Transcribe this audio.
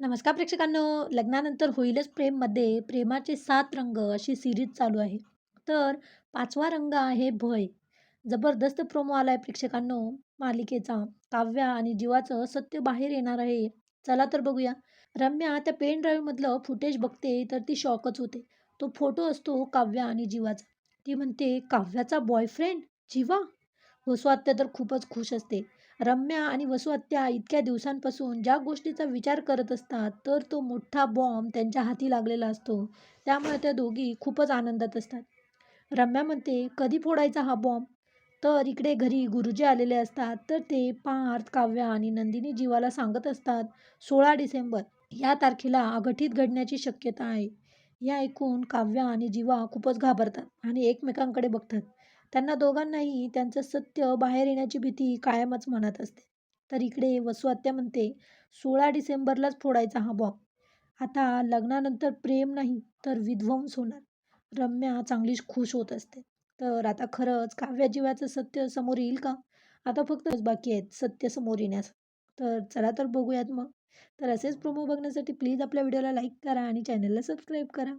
नमस्कार प्रेक्षकांनो. लग्नानंतर होईलच प्रेममध्ये. प्रेमाचे सात रंग अशी सिरीज चालू आहे. तर पाचवा रंग आहे भय. जबरदस्त प्रोमो आलाय प्रेक्षकांनो. मालिकेचा काव्या आणि जीवाचं सत्य बाहेर येणार आहे. चला तर बघूया. रम्या त्या पेन ड्राईव्हमधलं फुटेज बघते तर ती शॉकच होते. तो फोटो असतो काव्या आणि जीवाचा. ती म्हणते काव्याचा बॉयफ्रेंड जीवा? वसुआत्या तर खूपच खुश असते. रम्या आणि वसुआत्या इतक्या दिवसांपासून ज्या गोष्टीचा विचार करत असतात तर तो मोठा बॉम्ब त्यांच्या हाती लागलेला असतो. त्यामुळे त्या दोघी खूपच आनंदात असतात. रम्या म्हणते कधी फोडायचा हा बॉम्ब तर इकडे घरी गुरुजी आलेले असतात. तर ते पार्थ काव्या आणि नंदिनी जीवाला सांगत असतात सोळा डिसेंबर या तारखेला अघटित घडण्याची शक्यता आहे. या ऐकून काव्या आणि जीवा खूपच घाबरतात आणि एकमेकांकडे बघतात. त्यांना दोघांनाही त्यांचं सत्य बाहेर येण्याची भीती कायमच मनात असते. तर इकडे वसू आत्या म्हणते सोळा डिसेंबरलाच फोडायचा हा बॉम्ब. आता लग्नानंतर प्रेम नाही तर विध्वंस होणार. रम्या चांगलीच खुश होत असते. तर आता खरंच काव्या जीवाचं सत्य समोर येईल का? आता फक्तच बाकी आहेत सत्य समोर येण्यास तर चला तर बघूयात मग. तर असेच प्रोमो बघण्यासाठी प्लीज आपल्या व्हिडिओला लाईक करा आणि चॅनलला सबस्क्राईब करा.